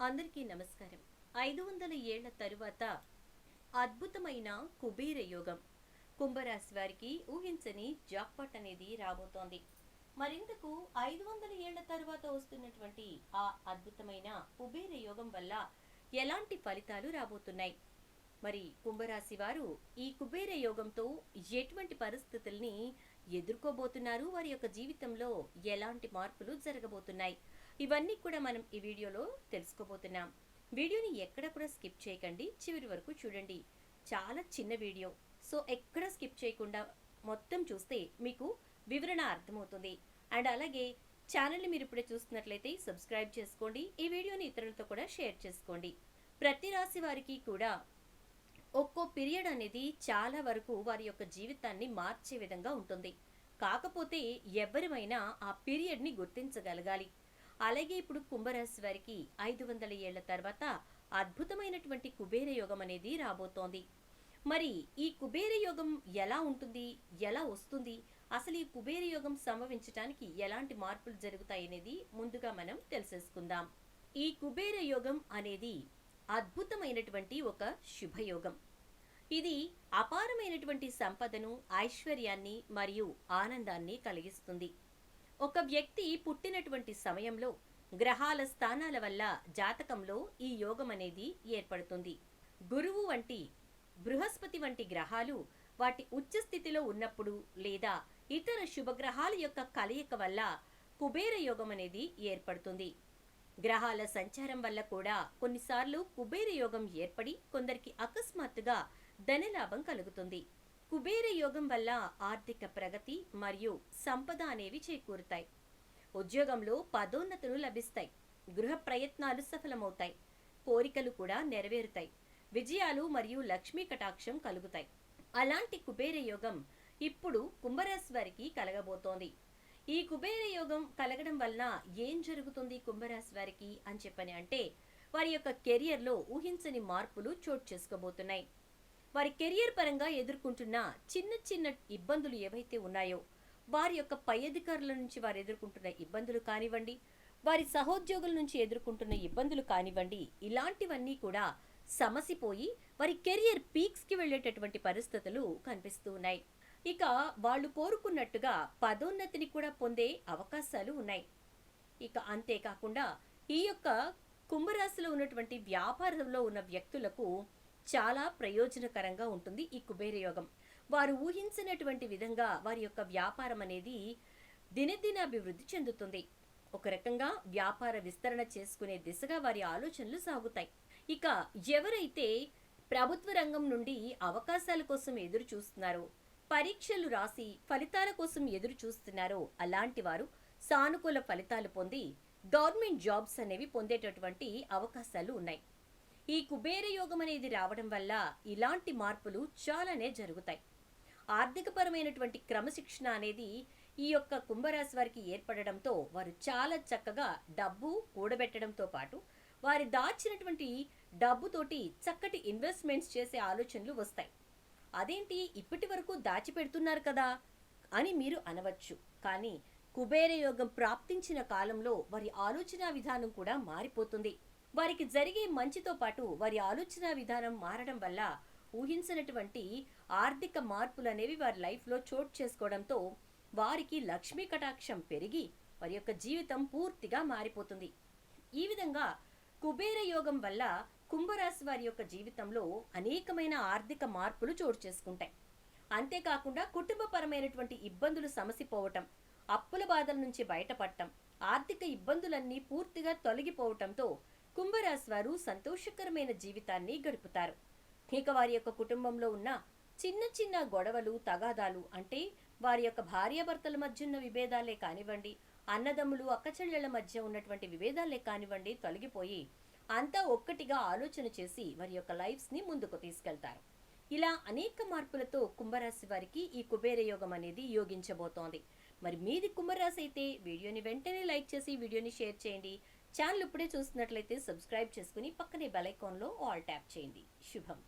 అందరికీ నమస్కారం. ఐదు వందల ఏళ్ళ తరువాత అద్భుతమైన కుబేర యోగం. కుంభరాశి వారికి ఊహించని జాక్పాట్ అనేది రాబోతోంది. మరింతకు ఐదు వందల ఏళ్ళ తరువాత వస్తున్నటువంటి ఆ అద్భుతమైన కుబేర యోగం వల్ల ఎలాంటి ఫలితాలు రాబోతున్నాయి? మరి కుంభరాశి వారు ఈ కుబేర యోగంతో ఎటువంటి పరిస్థితుల్ని ఎదుర్కోబోతున్నారు? వారి యొక్క జీవితంలో ఎలాంటి మార్పులు జరగబోతున్నాయి? ఇవన్నీ కూడా మనం ఈ వీడియోలో తెలుసుకోబోతున్నాం. వీడియోని ఎక్కడ కూడా స్కిప్ చేయకండి. చివరి వరకు చూడండి. చాలా చిన్న వీడియో. సో ఎక్కడ స్కిప్ చేయకుండా మొత్తం చూస్తే మీకు వివరణ అర్థమవుతుంది. అండ్ అలాగే ఛానల్ని మీరు ఇప్పుడే చూస్తున్నట్లయితే సబ్స్క్రైబ్ చేసుకోండి. ఈ వీడియోని ఇతరులతో కూడా షేర్ చేసుకోండి. ప్రతి రాశి వారికి కూడా ఒక్కో పీరియడ్ అనేది చాలా వరకు వారి యొక్క జీవితాన్ని మార్చే విధంగా ఉంటుంది. కాకపోతే ఎవరిమైనా ఆ పీరియడ్ని గుర్తించగలగాలి. అలాగే ఇప్పుడు కుంభరాశి వారికి ఐదు వందల ఏళ్ళ తర్వాత అద్భుతమైనటువంటి కుబేర యోగం అనేది రాబోతోంది. మరి ఈ కుబేర యోగం ఎలా ఉంటుంది? ఎలా వస్తుంది? అసలు ఈ కుబేర యోగం సంభవించడానికి ఎలాంటి మార్పులు జరుగుతాయనేది ముందుగా మనం తెలిసేసుకుందాం. ఈ కుబేర యోగం అనేది అద్భుతమైనటువంటి ఒక శుభయోగం. ఇది అపారమైనటువంటి సంపదను ఐశ్వర్యాన్ని మరియు ఆనందాన్ని కలిగిస్తుంది. ఒక వ్యక్తి పుట్టినటువంటి సమయంలో గ్రహాల స్థానాల వల్ల జాతకంలో ఈ యోగం అనేది ఏర్పడుతుంది. గురువు వంటి బృహస్పతి వంటి గ్రహాలు వాటి ఉచ్చ స్థితిలో ఉన్నప్పుడు లేదా ఇతర శుభగ్రహాల యొక్క కలయిక వల్ల కుబేర యోగం అనేది ఏర్పడుతుంది. గ్రహాల సంచారం వల్ల కూడా కొన్నిసార్లు కుబేర యోగం ఏర్పడి కొందరికి అకస్మాత్తుగా ధనలాభం కలుగుతుంది. కుబేర యోగం వల్ల ఆర్థిక ప్రగతి మరియు సంపద అనేవి చేకూరుతాయి. ఉద్యోగంలో పదోన్నతులు లభిస్తాయి. గృహ ప్రయత్నాలు సఫలమవుతాయి. కోరికలు కూడా నెరవేరుతాయి. విజయాలు మరియు లక్ష్మీ కటాక్షం కలుగుతాయి. అలాంటి కుబేర యోగం ఇప్పుడు కుంభరాశి వారికి కలగబోతోంది. ఈ కుబేర యోగం కలగడం వలన ఏం జరుగుతుంది కుంభరాశి వారికి అని చెప్పని అంటే వారి యొక్క కెరియర్లో ఊహించని మార్పులు చోటు చేసుకోబోతున్నాయి. వారి కెరియర్ పరంగా ఎదుర్కొంటున్న చిన్న చిన్న ఇబ్బందులు ఏవైతే ఉన్నాయో వారి యొక్క పై అధికారుల నుంచి వారు ఎదుర్కొంటున్న ఇబ్బందులు కానివ్వండి వారి సహోద్యోగుల నుంచి ఎదుర్కొంటున్న ఇబ్బందులు కానివ్వండి ఇలాంటివన్నీ కూడా సమసిపోయి వారి కెరియర్ పీక్స్కి వెళ్ళేటటువంటి పరిస్థితులు కనిపిస్తూ ఉన్నాయి. ఇక వాళ్ళు కోరుకున్నట్టుగా పదోన్నతిని కూడా పొందే అవకాశాలు ఉన్నాయి. ఇక అంతేకాకుండా ఈ యొక్క కుంభరాశిలో ఉన్నటువంటి వ్యాపారంలో ఉన్న వ్యక్తులకు చాలా ప్రయోజనకరంగా ఉంటుంది ఈ కుబేర యోగం. వారు ఊహించినటువంటి విధంగా వారి యొక్క వ్యాపారం అనేది దినదినాభివృద్ధి చెందుతుంది. ఒక రకంగా వ్యాపార విస్తరణ చేసుకునే దిశగా వారి ఆలోచనలు సాగుతాయి. ఇక ఎవరైతే ప్రభుత్వ రంగం నుండి అవకాశాల కోసం ఎదురు చూస్తున్నారో పరీక్షలు రాసి ఫలితాల కోసం ఎదురు చూస్తున్నారో. అలాంటి వారు సానుకూల ఫలితాలు పొంది గవర్నమెంట్ జాబ్స్ అనేవి పొందేటటువంటి అవకాశాలు ఉన్నాయి. ఈ కుబేర యోగం అనేది రావడం వల్ల ఇలాంటి మార్పులు చాలానే జరుగుతాయి. ఆర్థికపరమైనటువంటి క్రమశిక్షణ అనేది ఈ యొక్క కుంభరాశి వారికి ఏర్పడడంతో వారు చాలా చక్కగా డబ్బు కూడబెట్టడంతో పాటు వారి దాచినటువంటి డబ్బుతోటి చక్కటి ఇన్వెస్ట్మెంట్స్ చేసే ఆలోచనలు వస్తాయి. అదేంటి ఇప్పటి వరకు దాచిపెడుతున్నారు కదా? అని మీరు అనవచ్చు. కానీ కుబేర యోగం ప్రాప్తించిన కాలంలో వారి ఆలోచన విధానం కూడా మారిపోతుంది. వారికి జరిగే మంచితో పాటు వారి ఆలోచన విధానం మారడం వల్ల ఊహించినటువంటి ఆర్థిక మార్పులు అనేవి వారి లైఫ్లో చోటు చేసుకోవడంతో వారికి లక్ష్మీ కటాక్షం పెరిగి వారి యొక్క జీవితం పూర్తిగా మారిపోతుంది. ఈ విధంగా కుబేర యోగం వల్ల కుంభరాశి వారి యొక్క జీవితంలో అనేకమైన ఆర్థిక మార్పులు చోటు చేసుకుంటాయి. అంతేకాకుండా కుటుంబపరమైనటువంటి ఇబ్బందులు సమసిపోవటం అప్పుల బాధల నుంచి బయటపడటం ఆర్థిక ఇబ్బందులన్నీ పూర్తిగా తొలగిపోవటంతో కుంభరాశి వారు సంతోషకరమైన జీవితాన్ని గడుపుతారు. ఇక వారి యొక్క కుటుంబంలో ఉన్న చిన్న చిన్న గొడవలు తగాదాలు అంటే వారి యొక్క భార్యాభర్తల మధ్య ఉన్న విభేదాలే కానివ్వండి అన్నదమ్ములు అక్కచెల్లెళ్ళ మధ్య ఉన్నటువంటి విభేదాలే కానివ్వండి తొలగిపోయి అంతా ఒక్కటిగా ఆలోచన చేసి వారి యొక్క లైఫ్స్ని ముందుకు తీసుకెళ్తారు. ఇలా అనేక మార్పులతో కుంభరాశి వారికి ఈ కుబేర యోగం అనేది యోగించబోతోంది. మరి మీది కుంభరాశి అయితే వీడియోని వెంటనే లైక్ చేసి వీడియోని షేర్ చేయండి. ఛానల్ ఇప్పుడే చూస్తున్నట్లయితే సబ్స్క్రైబ్ చేసుకుని పక్కనే బెల్ ఐకాన్లో ఆల్ ట్యాప్ చేయండి. శుభం.